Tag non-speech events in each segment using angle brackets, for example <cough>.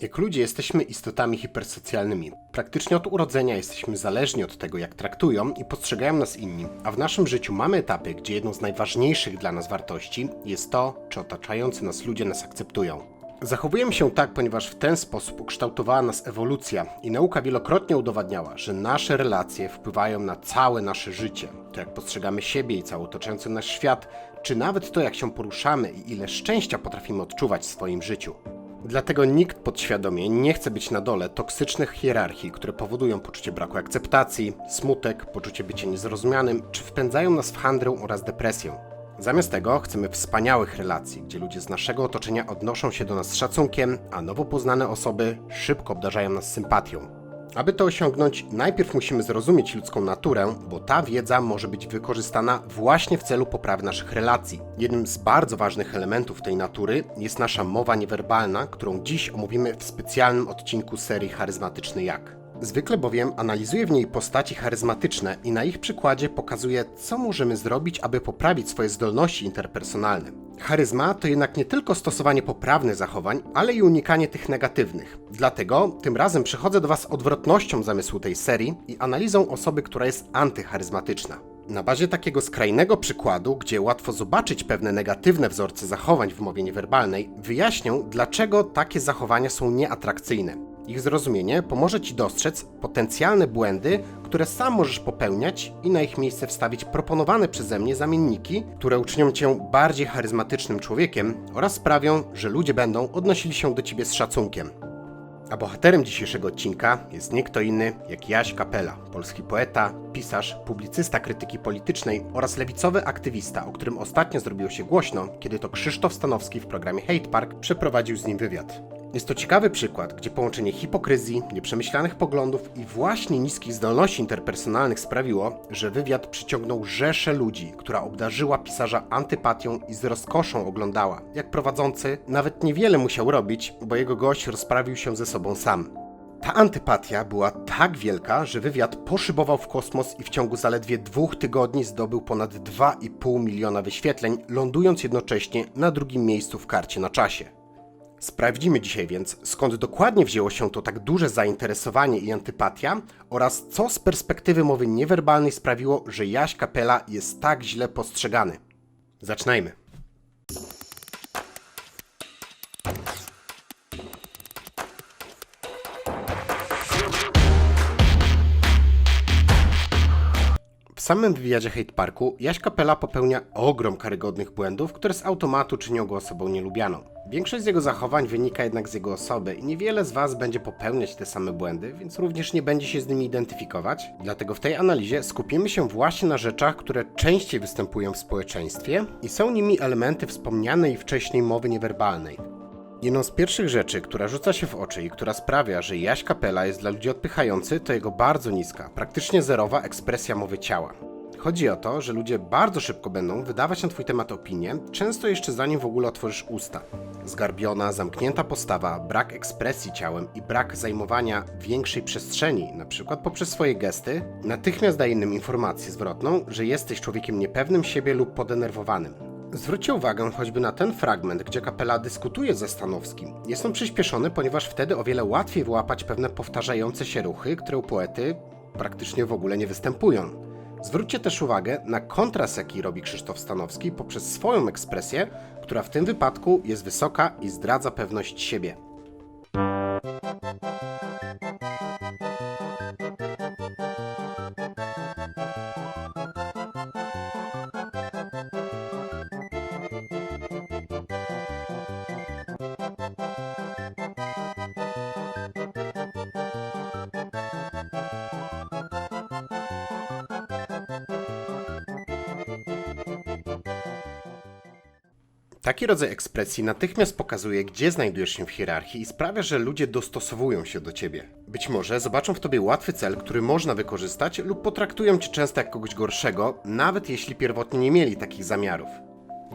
Jak ludzie jesteśmy istotami hipersocjalnymi. Praktycznie od urodzenia jesteśmy zależni od tego, jak traktują i postrzegają nas inni, a w naszym życiu mamy etapy, gdzie jedną z najważniejszych dla nas wartości jest to, czy otaczający nas ludzie nas akceptują. Zachowujemy się tak, ponieważ w ten sposób ukształtowała nas ewolucja i nauka wielokrotnie udowadniała, że nasze relacje wpływają na całe nasze życie. To jak postrzegamy siebie i cały otaczający nas świat, czy nawet to jak się poruszamy i ile szczęścia potrafimy odczuwać w swoim życiu. Dlatego nikt podświadomie nie chce być na dole toksycznych hierarchii, które powodują poczucie braku akceptacji, smutek, poczucie bycia niezrozumianym, czy wpędzają nas w handrę oraz depresję. Zamiast tego chcemy wspaniałych relacji, gdzie ludzie z naszego otoczenia odnoszą się do nas z szacunkiem, a nowo poznane osoby szybko obdarzają nas sympatią. Aby to osiągnąć, najpierw musimy zrozumieć ludzką naturę, bo ta wiedza może być wykorzystana właśnie w celu poprawy naszych relacji. Jednym z bardzo ważnych elementów tej natury jest nasza mowa niewerbalna, którą dziś omówimy w specjalnym odcinku serii Charyzmatyczny Jak. Zwykle bowiem analizuję w niej postaci charyzmatyczne i na ich przykładzie pokazuję, co możemy zrobić, aby poprawić swoje zdolności interpersonalne. Charyzma to jednak nie tylko stosowanie poprawnych zachowań, ale i unikanie tych negatywnych. Dlatego tym razem przychodzę do Was odwrotnością zamysłu tej serii i analizą osoby, która jest antycharyzmatyczna. Na bazie takiego skrajnego przykładu, gdzie łatwo zobaczyć pewne negatywne wzorce zachowań w mowie niewerbalnej, wyjaśnię, dlaczego takie zachowania są nieatrakcyjne. Ich zrozumienie pomoże Ci dostrzec potencjalne błędy, które sam możesz popełniać i na ich miejsce wstawić proponowane przeze mnie zamienniki, które uczynią Cię bardziej charyzmatycznym człowiekiem oraz sprawią, że ludzie będą odnosili się do Ciebie z szacunkiem. A bohaterem dzisiejszego odcinka jest nie kto inny jak Jaś Kapela, polski poeta, pisarz, publicysta krytyki politycznej oraz lewicowy aktywista, o którym ostatnio zrobiło się głośno, kiedy to Krzysztof Stanowski w programie Hate Park przeprowadził z nim wywiad. Jest to ciekawy przykład, gdzie połączenie hipokryzji, nieprzemyślanych poglądów i właśnie niskich zdolności interpersonalnych sprawiło, że wywiad przyciągnął rzeszę ludzi, która obdarzyła pisarza antypatią i z rozkoszą oglądała, jak prowadzący nawet niewiele musiał robić, bo jego gość rozprawił się ze sobą sam. Ta antypatia była tak wielka, że wywiad poszybował w kosmos i w ciągu zaledwie dwóch tygodni zdobył ponad 2,5 miliona wyświetleń, lądując jednocześnie na drugim miejscu w karcie na czasie. Sprawdzimy dzisiaj więc, skąd dokładnie wzięło się to tak duże zainteresowanie i antypatia oraz co z perspektywy mowy niewerbalnej sprawiło, że Jaś Kapela jest tak źle postrzegany. Zaczynajmy. Samym wywiadzie Hate Parku Jaś Kapela popełnia ogrom karygodnych błędów, które z automatu czynią go osobą nielubianą. Większość z jego zachowań wynika jednak z jego osoby i niewiele z Was będzie popełniać te same błędy, więc również nie będzie się z nimi identyfikować. Dlatego w tej analizie skupimy się właśnie na rzeczach, które częściej występują w społeczeństwie i są nimi elementy wspomnianej wcześniej mowy niewerbalnej. Jedną z pierwszych rzeczy, która rzuca się w oczy i która sprawia, że Jaś Kapela jest dla ludzi odpychający, to jego bardzo niska, praktycznie zerowa ekspresja mowy ciała. Chodzi o to, że ludzie bardzo szybko będą wydawać na Twój temat opinie, często jeszcze zanim w ogóle otworzysz usta. Zgarbiona, zamknięta postawa, brak ekspresji ciałem i brak zajmowania większej przestrzeni, przykład poprzez swoje gesty, natychmiast daje innym informację zwrotną, że jesteś człowiekiem niepewnym siebie lub podenerwowanym. Zwróćcie uwagę choćby na ten fragment, gdzie kapela dyskutuje ze Stanowskim. Jest on przyspieszony, ponieważ wtedy o wiele łatwiej wyłapać pewne powtarzające się ruchy, które u poety praktycznie w ogóle nie występują. Zwróćcie też uwagę na kontrast, jaki robi Krzysztof Stanowski poprzez swoją ekspresję, która w tym wypadku jest wysoka i zdradza pewność siebie. Taki rodzaj ekspresji natychmiast pokazuje, gdzie znajdujesz się w hierarchii i sprawia, że ludzie dostosowują się do ciebie. Być może zobaczą w tobie łatwy cel, który można wykorzystać, lub potraktują cię często jak kogoś gorszego, nawet jeśli pierwotnie nie mieli takich zamiarów.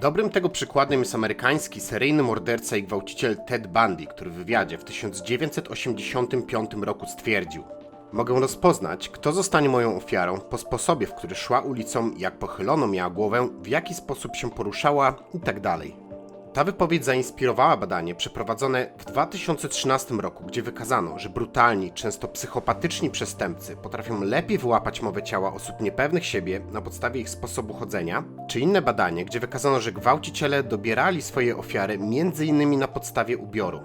Dobrym tego przykładem jest amerykański seryjny morderca i gwałciciel Ted Bundy, który w wywiadzie w 1985 roku stwierdził: Mogę rozpoznać, kto zostanie moją ofiarą po sposobie, w który szła ulicą, jak pochylono miała głowę, w jaki sposób się poruszała itd. Ta wypowiedź zainspirowała badanie przeprowadzone w 2013 roku, gdzie wykazano, że brutalni, często psychopatyczni przestępcy potrafią lepiej wyłapać mowę ciała osób niepewnych siebie na podstawie ich sposobu chodzenia, czy inne badanie, gdzie wykazano, że gwałciciele dobierali swoje ofiary m.in. na podstawie ubioru.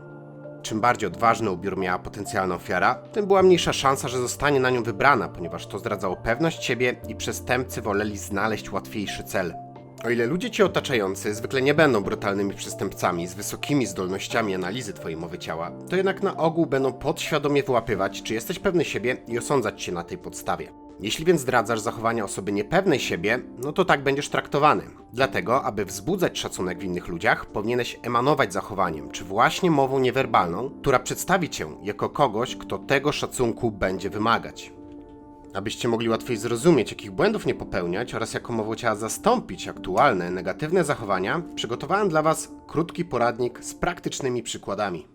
Czym bardziej odważny ubiór miała potencjalna ofiara, tym była mniejsza szansa, że zostanie na nią wybrana, ponieważ to zdradzało pewność siebie i przestępcy woleli znaleźć łatwiejszy cel. O ile ludzie cię otaczający zwykle nie będą brutalnymi przestępcami z wysokimi zdolnościami analizy twojej mowy ciała, to jednak na ogół będą podświadomie wyłapywać, czy jesteś pewny siebie i osądzać cię na tej podstawie. Jeśli więc zdradzasz zachowania osoby niepewnej siebie, no to tak będziesz traktowany. Dlatego, aby wzbudzać szacunek w innych ludziach, powinieneś emanować zachowaniem, czy właśnie mową niewerbalną, która przedstawi cię jako kogoś, kto tego szacunku będzie wymagać. Abyście mogli łatwiej zrozumieć, jakich błędów nie popełniać oraz jaką mową ciała zastąpić aktualne, negatywne zachowania, przygotowałem dla Was krótki poradnik z praktycznymi przykładami.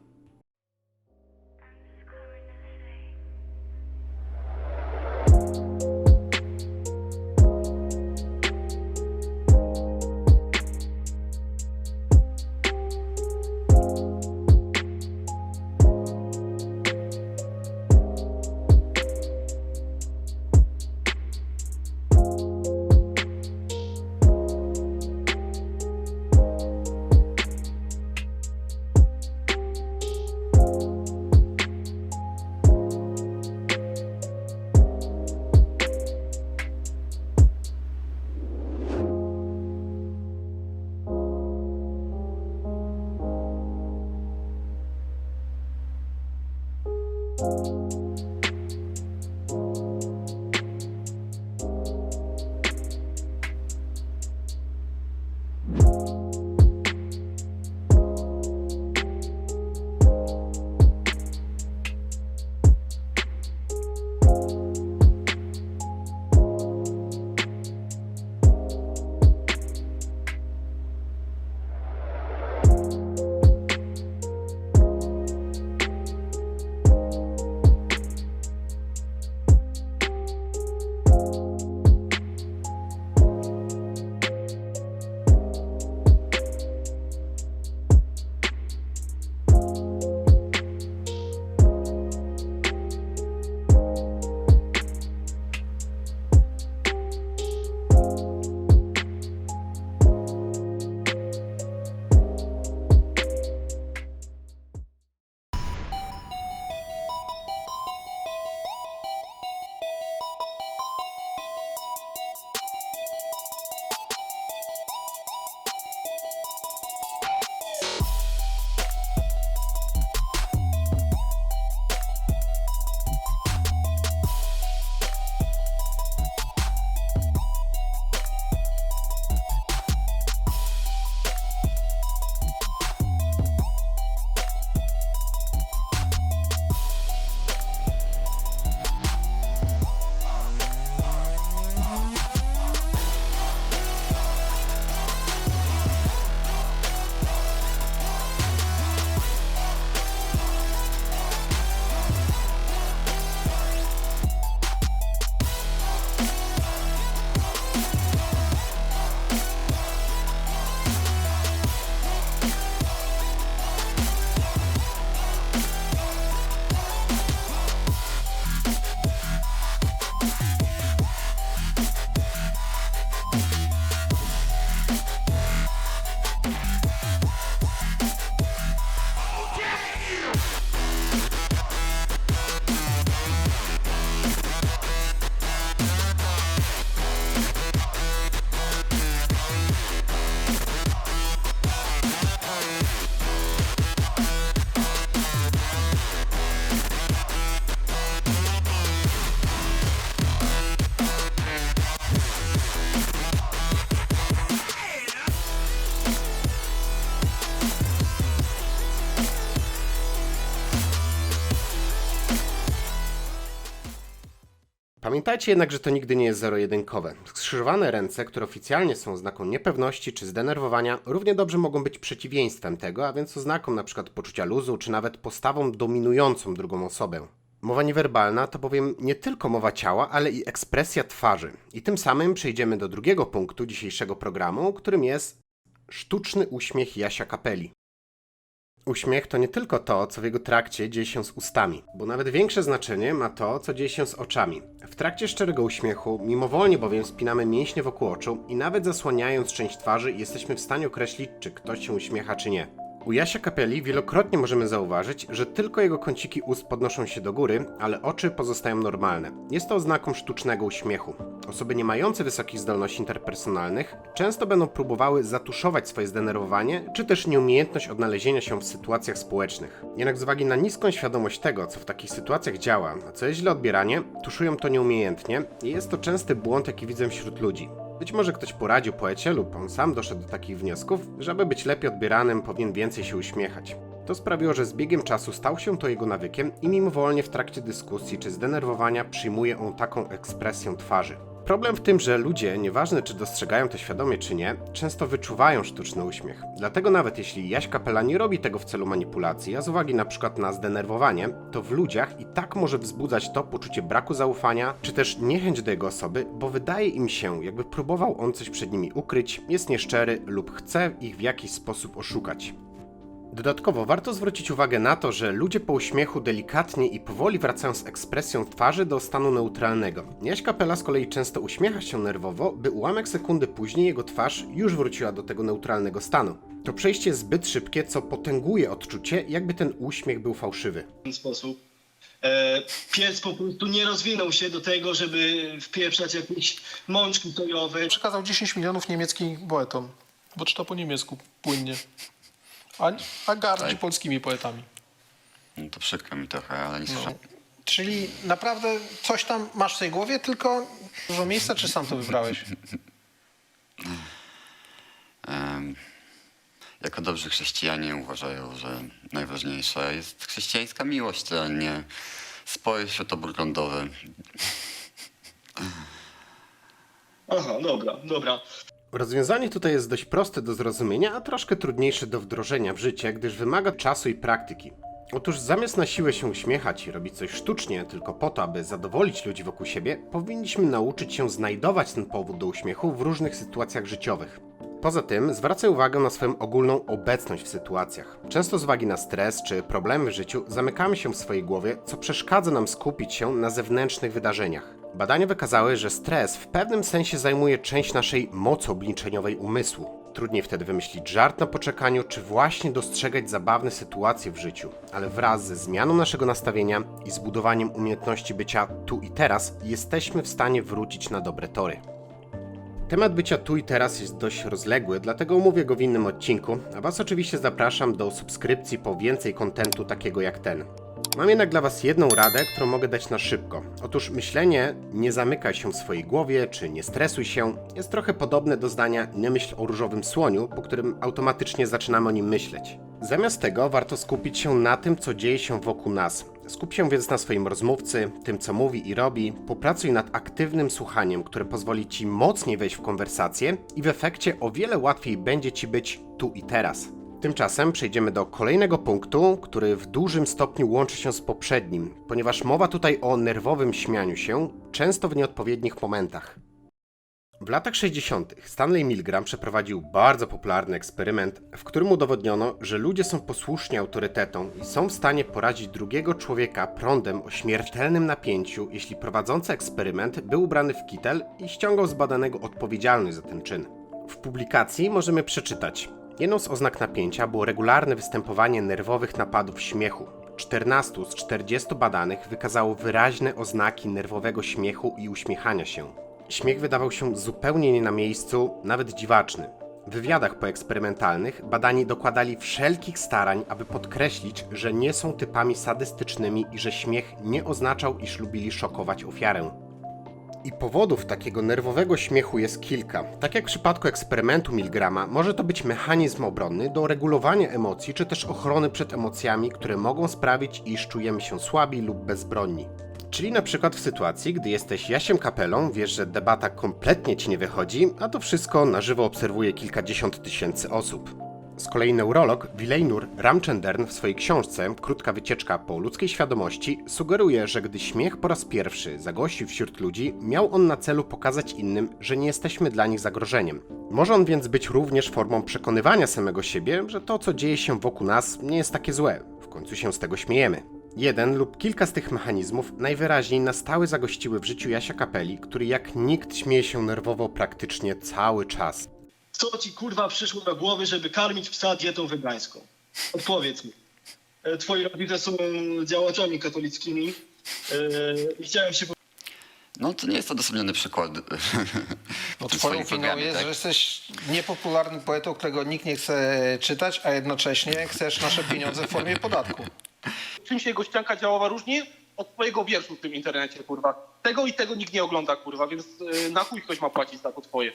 Pamiętajcie jednak, że to nigdy nie jest zero-jedynkowe. Skrzyżowane ręce, które oficjalnie są oznaką niepewności czy zdenerwowania, równie dobrze mogą być przeciwieństwem tego, a więc oznaką np. poczucia luzu, czy nawet postawą dominującą drugą osobę. Mowa niewerbalna to bowiem nie tylko mowa ciała, ale i ekspresja twarzy. I tym samym przejdziemy do drugiego punktu dzisiejszego programu, którym jest Sztuczny uśmiech Jasia Kapeli. Uśmiech to nie tylko to, co w jego trakcie dzieje się z ustami, bo nawet większe znaczenie ma to, co dzieje się z oczami. W trakcie szczerego uśmiechu, mimowolnie bowiem spinamy mięśnie wokół oczu i nawet zasłaniając część twarzy, jesteśmy w stanie określić, czy ktoś się uśmiecha, czy nie. U Jasia Kapeli wielokrotnie możemy zauważyć, że tylko jego kąciki ust podnoszą się do góry, ale oczy pozostają normalne. Jest to oznaką sztucznego uśmiechu. Osoby nie mające wysokich zdolności interpersonalnych często będą próbowały zatuszować swoje zdenerwowanie, czy też nieumiejętność odnalezienia się w sytuacjach społecznych. Jednak z uwagi na niską świadomość tego, co w takich sytuacjach działa, a co jest źle odbieranie, tuszują to nieumiejętnie i jest to częsty błąd, jaki widzę wśród ludzi. Być może ktoś poradził poecie lub on sam doszedł do takich wniosków, że aby być lepiej odbieranym, powinien więcej się uśmiechać. To sprawiło, że z biegiem czasu stał się to jego nawykiem i mimowolnie w trakcie dyskusji czy zdenerwowania przyjmuje on taką ekspresję twarzy. Problem w tym, że ludzie, nieważne czy dostrzegają to świadomie czy nie, często wyczuwają sztuczny uśmiech. Dlatego nawet jeśli Jaś Kapela nie robi tego w celu manipulacji, a z uwagi na przykład na zdenerwowanie, to w ludziach i tak może wzbudzać to poczucie braku zaufania, czy też niechęć do jego osoby, bo wydaje im się, jakby próbował on coś przed nimi ukryć, jest nieszczery lub chce ich w jakiś sposób oszukać. Dodatkowo warto zwrócić uwagę na to, że ludzie po uśmiechu delikatnie i powoli wracają z ekspresją twarzy do stanu neutralnego. Jaś Kapela z kolei często uśmiecha się nerwowo, by ułamek sekundy później jego twarz już wróciła do tego neutralnego stanu. To przejście jest zbyt szybkie, co potęguje odczucie, jakby ten uśmiech był fałszywy. ten sposób. E, pies po prostu nie rozwinął się do tego, żeby wpieprzać jakieś mączki sojowe. Przekazał 10 milionów niemieckich poetom, bo czyta po niemiecku płynnie. A, a gardzi Tak. polskimi poetami. No to przykro mi trochę, ale nie słyszałem. Czyli naprawdę coś tam masz w tej głowie, tylko dużo miejsca, czy sam to wybrałeś? <laughs> Em, jako dobrzy chrześcijanie uważają, że najważniejsza jest chrześcijańska miłość, a nie spory światopoglądowe. Aha, dobra, dobra. Rozwiązanie tutaj jest dość proste do zrozumienia, a troszkę trudniejsze do wdrożenia w życie, gdyż wymaga czasu i praktyki. Otóż zamiast na siłę się uśmiechać i robić coś sztucznie tylko po to, aby zadowolić ludzi wokół siebie, powinniśmy nauczyć się znajdować ten powód do uśmiechu w różnych sytuacjach życiowych. Poza tym zwracaj uwagę na swoją ogólną obecność w sytuacjach. Często z uwagi na stres czy problemy w życiu zamykamy się w swojej głowie, co przeszkadza nam skupić się na zewnętrznych wydarzeniach. Badania wykazały, że stres w pewnym sensie zajmuje część naszej mocy obliczeniowej umysłu. Trudniej wtedy wymyślić żart na poczekaniu, czy właśnie dostrzegać zabawne sytuacje w życiu. Ale wraz ze zmianą naszego nastawienia i zbudowaniem umiejętności bycia tu i teraz, jesteśmy w stanie wrócić na dobre tory. Temat bycia tu i teraz jest dość rozległy, dlatego omówię go w innym odcinku, a Was oczywiście zapraszam do subskrypcji po więcej kontentu takiego jak ten. Mam jednak dla Was jedną radę, którą mogę dać na szybko. Otóż myślenie nie zamykaj się w swojej głowie, czy nie stresuj się, jest trochę podobne do zdania nie myśl o różowym słoniu, po którym automatycznie zaczynamy o nim myśleć. Zamiast tego warto skupić się na tym, co dzieje się wokół nas. Skup się więc na swoim rozmówcy, tym co mówi i robi, popracuj nad aktywnym słuchaniem, które pozwoli Ci mocniej wejść w konwersację i w efekcie o wiele łatwiej będzie Ci być tu i teraz. Tymczasem przejdziemy do kolejnego punktu, który w dużym stopniu łączy się z poprzednim, ponieważ mowa tutaj o nerwowym śmianiu się, często w nieodpowiednich momentach. W latach 60. Stanley Milgram przeprowadził bardzo popularny eksperyment, w którym udowodniono, że ludzie są posłuszni autorytetom i są w stanie porazić drugiego człowieka prądem o śmiertelnym napięciu, jeśli prowadzący eksperyment był ubrany w kitel i ściągał z badanego odpowiedzialność za ten czyn. W publikacji możemy przeczytać: Jedną z oznak napięcia było regularne występowanie nerwowych napadów śmiechu. 14 z 40 badanych wykazało wyraźne oznaki nerwowego śmiechu i uśmiechania się. Śmiech wydawał się zupełnie nie na miejscu, nawet dziwaczny. W wywiadach poeksperymentalnych badani dokładali wszelkich starań, aby podkreślić, że nie są typami sadystycznymi i że śmiech nie oznaczał, iż lubili szokować ofiarę. I powodów takiego nerwowego śmiechu jest kilka. Tak jak w przypadku eksperymentu Milgrama, może to być mechanizm obronny do regulowania emocji, czy też ochrony przed emocjami, które mogą sprawić, iż czujemy się słabi lub bezbronni. Czyli na przykład w sytuacji, gdy jesteś Jasiem Kapelą, wiesz, że debata kompletnie ci nie wychodzi, a to wszystko na żywo obserwuje kilkadziesiąt tysięcy osób. Z kolei neurolog Wilejnur Ramchandern w swojej książce Krótka wycieczka po ludzkiej świadomości sugeruje, że gdy śmiech po raz pierwszy zagościł wśród ludzi, miał on na celu pokazać innym, że nie jesteśmy dla nich zagrożeniem. Może on więc być również formą przekonywania samego siebie, że to, co dzieje się wokół nas, nie jest takie złe. W końcu się z tego śmiejemy. Jeden lub kilka z tych mechanizmów najwyraźniej na stałe zagościły w życiu Jasia Kapeli, który jak nikt śmieje się nerwowo praktycznie cały czas. Co ci kurwa przyszło do głowy, żeby karmić psa dietą wegańską? Odpowiedz mi. E, Twoi rodzice są działaczami katolickimi e, i chciałem się No to nie jest odosobniony przykład. <laughs> No, twoją winą jest, tak? że jesteś niepopularnym poetą, którego nikt nie chce czytać, a jednocześnie chcesz nasze pieniądze w formie podatku. czym się jego ścianka działała różnie od twojego wierszu w tym internecie, kurwa. Tego i tego nikt nie ogląda, kurwa, więc yy, na chuj ktoś ma płacić za to twoje.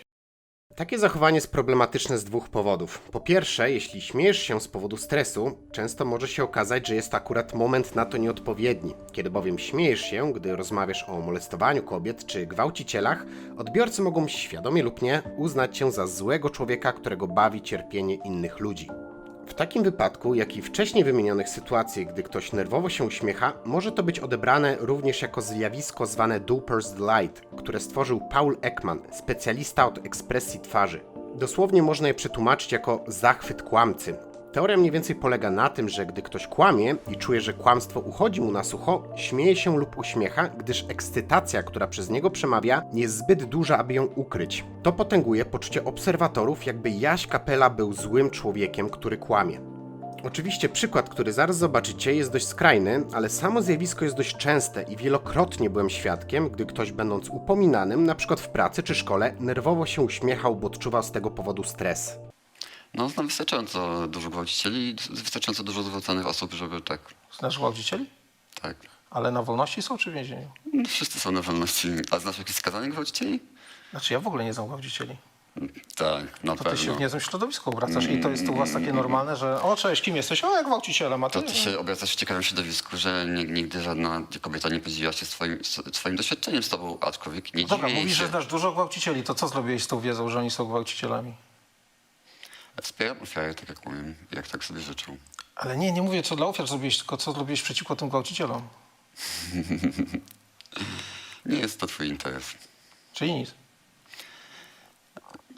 Takie zachowanie jest problematyczne z dwóch powodów. Po pierwsze, jeśli śmiejesz się z powodu stresu, często może się okazać, że jest to akurat moment na to nieodpowiedni. Kiedy bowiem śmiejesz się, gdy rozmawiasz o molestowaniu kobiet czy gwałcicielach, odbiorcy mogą świadomie lub nie uznać cię za złego człowieka, którego bawi cierpienie innych ludzi. W takim wypadku, jak i wcześniej wymienionych sytuacjach, gdy ktoś nerwowo się uśmiecha, może to być odebrane również jako zjawisko zwane Dupper's Delight, które stworzył Paul Ekman, specjalista od ekspresji twarzy. Dosłownie można je przetłumaczyć jako zachwyt kłamcy. Teoria mniej więcej polega na tym, że gdy ktoś kłamie i czuje, że kłamstwo uchodzi mu na sucho, śmieje się lub uśmiecha, gdyż ekscytacja, która przez niego przemawia, jest zbyt duża, aby ją ukryć. To potęguje poczucie obserwatorów, jakby Jaś Kapela był złym człowiekiem, który kłamie. Oczywiście przykład, który zaraz zobaczycie, jest dość skrajny, ale samo zjawisko jest dość częste i wielokrotnie byłem świadkiem, gdy ktoś będąc upominanym, na przykład w pracy czy szkole, nerwowo się uśmiechał, bo odczuwał z tego powodu stres. No znam wystarczająco dużo gwałcicieli i wystarczająco dużo zwróconych osób, żeby tak, Znasz gwałcicieli? tak. Ale na wolności są czy w więzieniu? No, wszyscy są na wolności. A znasz jakichś skazanych gwałcicieli? Znaczy ja w ogóle nie znam gwałcicieli. Tak, na To ty się pewno. w niezłym środowisku obracasz i to jest u was takie normalne, że o cześć, kim jesteś? O, jak gwałcicielem, a ty? To ty się obracasz w ciekawym środowisku, że ni- nigdy żadna kobieta nie podzieliła się swoim, swoim doświadczeniem z tobą, aczkolwiek nie Dobra, mówisz, że znasz dużo gwałcicieli, to co zrobiłeś z tą wiedzą, że oni są gwałcicielami? Wspieram ofiary, tak jak mówię, jak tak sobie życzą. Ale nie, nie mówię co dla ofiar zrobiłeś, tylko co zrobiłeś przeciwko tym gwałcicielom. <laughs> Nie jest to twój interes. Czyli nic.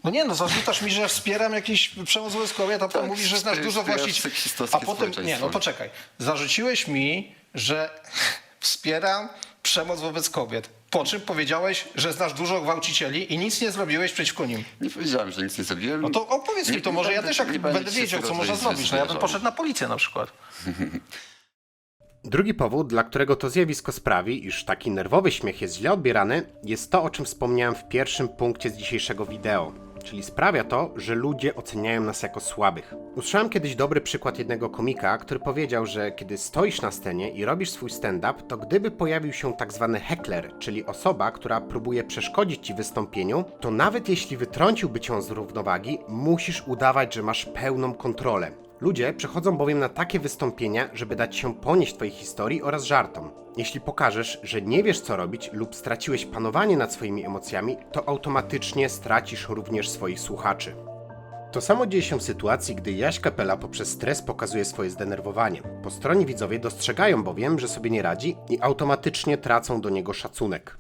No nie, no zarzucasz mi, że wspieram jakiś przemoc wobec kobiet, a potem Tak, mówisz, że znasz dużo właścicieli. seksistowskie A potem, nie, no społeczeństwo. poczekaj. Zarzuciłeś mi, że <laughs> wspieram przemoc wobec kobiet. Po czym powiedziałeś, że znasz dużo gwałcicieli i nic nie zrobiłeś przeciwko nim. Nie powiedziałem, że nic nie zrobiłem. No to opowiedz Nie- mi to, może ja też jak nie będę wiedział, co można zrobić. No ja bym poszedł na policję na przykład. <laughs> Drugi powód, dla którego to zjawisko sprawi, iż taki nerwowy śmiech jest źle odbierany, jest to, o czym wspomniałem w pierwszym punkcie z dzisiejszego wideo. Czyli sprawia to, że ludzie oceniają nas jako słabych. Usłyszałem kiedyś dobry przykład jednego komika, który powiedział, że kiedy stoisz na scenie i robisz swój stand-up, to gdyby pojawił się tak zwany heckler, czyli osoba, która próbuje przeszkodzić ci wystąpieniu, to nawet jeśli wytrąciłby cię z równowagi, musisz udawać, że masz pełną kontrolę. Ludzie przychodzą bowiem na takie wystąpienia, żeby dać się ponieść twojej historii oraz żartom. Jeśli pokażesz, że nie wiesz co robić lub straciłeś panowanie nad swoimi emocjami, to automatycznie stracisz również swoich słuchaczy. To samo dzieje się w sytuacji, gdy Jaś Kapela poprzez stres pokazuje swoje zdenerwowanie. Po stronie widzowie dostrzegają bowiem, że sobie nie radzi i automatycznie tracą do niego szacunek.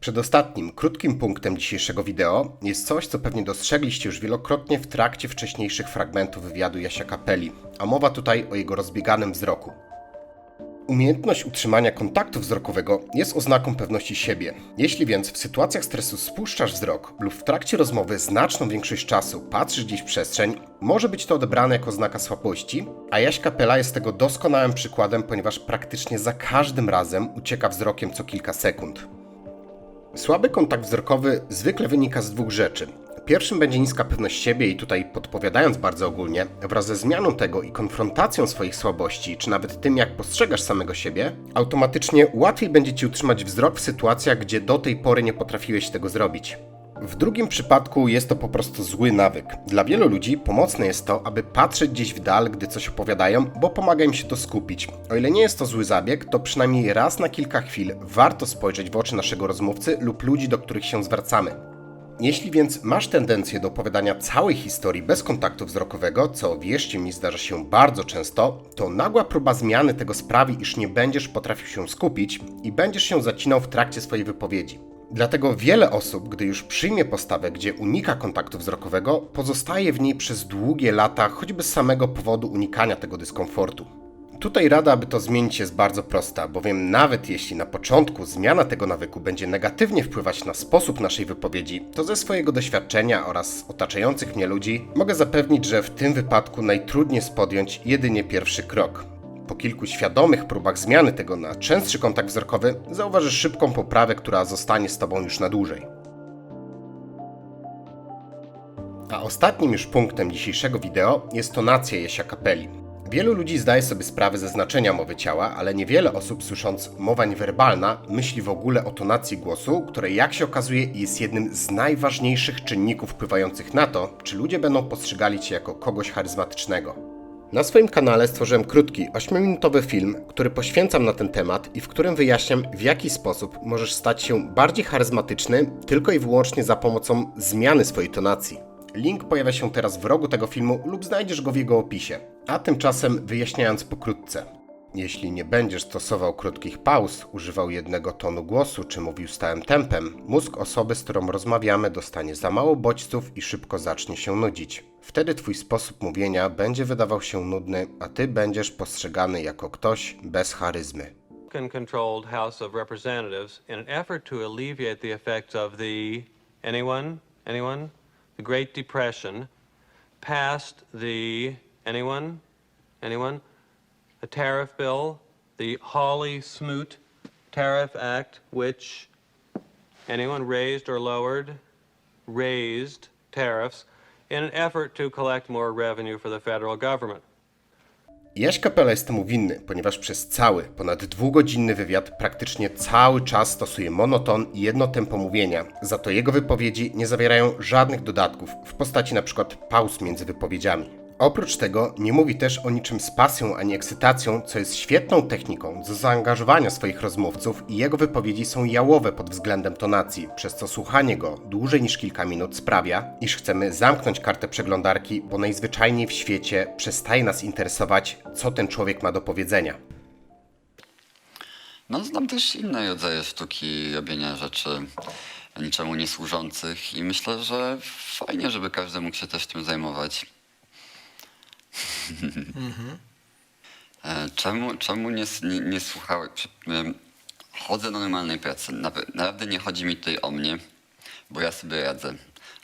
Przedostatnim, krótkim punktem dzisiejszego wideo jest coś, co pewnie dostrzegliście już wielokrotnie w trakcie wcześniejszych fragmentów wywiadu Jasia Kapeli, a mowa tutaj o jego rozbieganym wzroku. Umiejętność utrzymania kontaktu wzrokowego jest oznaką pewności siebie. Jeśli więc w sytuacjach stresu spuszczasz wzrok lub w trakcie rozmowy znaczną większość czasu patrzysz gdzieś w przestrzeń, może być to odebrane jako oznaka słabości, a Jaś Kapela jest tego doskonałym przykładem, ponieważ praktycznie za każdym razem ucieka wzrokiem co kilka sekund. Słaby kontakt wzrokowy zwykle wynika z dwóch rzeczy. Pierwszym będzie niska pewność siebie i tutaj podpowiadając bardzo ogólnie, wraz ze zmianą tego i konfrontacją swoich słabości, czy nawet tym jak postrzegasz samego siebie, automatycznie łatwiej będzie ci utrzymać wzrok w sytuacjach, gdzie do tej pory nie potrafiłeś tego zrobić. W drugim przypadku jest to po prostu zły nawyk. Dla wielu ludzi pomocne jest to, aby patrzeć gdzieś w dal, gdy coś opowiadają, bo pomaga im się to skupić. O ile nie jest to zły zabieg, to przynajmniej raz na kilka chwil warto spojrzeć w oczy naszego rozmówcy lub ludzi, do których się zwracamy. Jeśli więc masz tendencję do opowiadania całej historii bez kontaktu wzrokowego, co wierzcie mi zdarza się bardzo często, to nagła próba zmiany tego sprawi, iż nie będziesz potrafił się skupić i będziesz się zacinał w trakcie swojej wypowiedzi. Dlatego wiele osób, gdy już przyjmie postawę, gdzie unika kontaktu wzrokowego, pozostaje w niej przez długie lata, choćby z samego powodu unikania tego dyskomfortu. Tutaj rada, aby to zmienić jest bardzo prosta, bowiem nawet jeśli na początku zmiana tego nawyku będzie negatywnie wpływać na sposób naszej wypowiedzi, to ze swojego doświadczenia oraz otaczających mnie ludzi mogę zapewnić, że w tym wypadku najtrudniej jest podjąć jedynie pierwszy krok. Po kilku świadomych próbach zmiany tego na częstszy kontakt wzrokowy, zauważysz szybką poprawę, która zostanie z Tobą już na dłużej. A ostatnim już punktem dzisiejszego wideo jest tonacja Jesia Kapeli. Wielu ludzi zdaje sobie sprawę ze znaczenia mowy ciała, ale niewiele osób słysząc mowa niewerbalna myśli w ogóle o tonacji głosu, której jak się okazuje jest jednym z najważniejszych czynników wpływających na to, czy ludzie będą postrzegali Cię jako kogoś charyzmatycznego. Na swoim kanale stworzyłem krótki, 8-minutowy film, który poświęcam na ten temat i w którym wyjaśniam, w jaki sposób możesz stać się bardziej charyzmatyczny tylko i wyłącznie za pomocą zmiany swojej tonacji. Link pojawia się teraz w rogu tego filmu lub znajdziesz go w jego opisie. A tymczasem wyjaśniając pokrótce. Jeśli nie będziesz stosował krótkich pauz, używał jednego tonu głosu czy mówił stałym tempem, mózg osoby, z którą rozmawiamy, dostanie za mało bodźców i szybko zacznie się nudzić. Wtedy twój sposób mówienia będzie wydawał się nudny, a ty będziesz postrzegany jako ktoś bez charyzmy. Anyone anyone a tariff bill, the Hawley-Smoot Tariff Act, which anyone raised or lowered raised tariffs in an effort to collect more revenue for the federal government. Jaś Kapela jest temu winny, ponieważ przez cały, ponad dwugodzinny wywiad praktycznie cały czas stosuje monoton i jedno tempo mówienia. Za to jego wypowiedzi nie zawierają żadnych dodatków w postaci np. pauz między wypowiedziami. Oprócz tego nie mówi też o niczym z pasją ani ekscytacją, co jest świetną techniką do zaangażowania swoich rozmówców i jego wypowiedzi są jałowe pod względem tonacji, przez co słuchanie go dłużej niż kilka minut sprawia, iż chcemy zamknąć kartę przeglądarki, bo najzwyczajniej w świecie przestaje nas interesować, co ten człowiek ma do powiedzenia. No, znam też inne rodzaje sztuki robienia rzeczy niczemu niesłużących i myślę, że fajnie, żeby każdy mógł się też tym zajmować. E, Czemu, czemu nie, nie, nie słuchałeś? Em, Chodzę do normalnej pracy. Naprawdę nie chodzi mi tutaj o mnie, bo ja sobie radzę.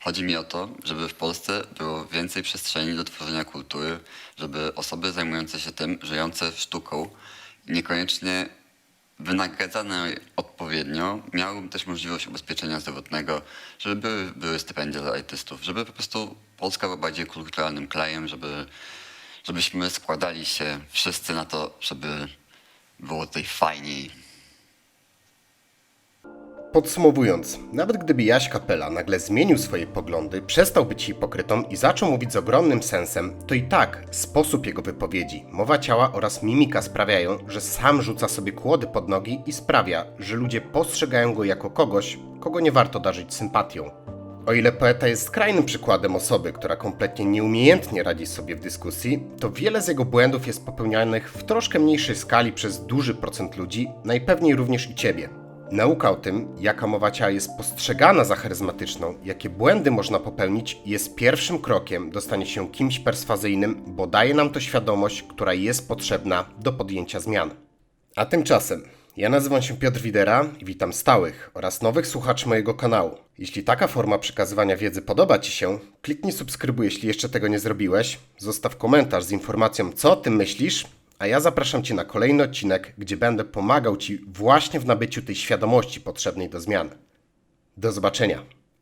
Chodzi mi o to, żeby w Polsce było więcej przestrzeni do tworzenia kultury, żeby osoby zajmujące się tym, żyjące sztuką, niekoniecznie wynagradzane odpowiednio, miały też możliwość ubezpieczenia zdrowotnego, żeby były, były stypendia dla artystów, żeby po prostu Polska była bardziej kulturalnym krajem, żeby, żebyśmy składali się wszyscy na to, żeby było tutaj fajniej. Podsumowując, nawet gdyby Jaś Kapela nagle zmienił swoje poglądy, przestał być hipokrytą i zaczął mówić z ogromnym sensem, to i tak sposób jego wypowiedzi, mowa ciała oraz mimika sprawiają, że sam rzuca sobie kłody pod nogi i sprawia, że ludzie postrzegają go jako kogoś, kogo nie warto darzyć sympatią. O ile poeta jest skrajnym przykładem osoby, która kompletnie nieumiejętnie radzi sobie w dyskusji, to wiele z jego błędów jest popełnianych w troszkę mniejszej skali przez duży procent ludzi, najpewniej również i ciebie. Nauka o tym, jaka mowa ciała jest postrzegana za charyzmatyczną, jakie błędy można popełnić, jest pierwszym krokiem do stania się kimś perswazyjnym, bo daje nam to świadomość, która jest potrzebna do podjęcia zmian. A tymczasem, ja nazywam się Piotr Widera i witam stałych oraz nowych słuchaczy mojego kanału. Jeśli taka forma przekazywania wiedzy podoba Ci się, kliknij subskrybuj, jeśli jeszcze tego nie zrobiłeś, zostaw komentarz z informacją, co o tym myślisz, a ja zapraszam Cię na kolejny odcinek, gdzie będę pomagał Ci właśnie w nabyciu tej świadomości potrzebnej do zmian. Do zobaczenia.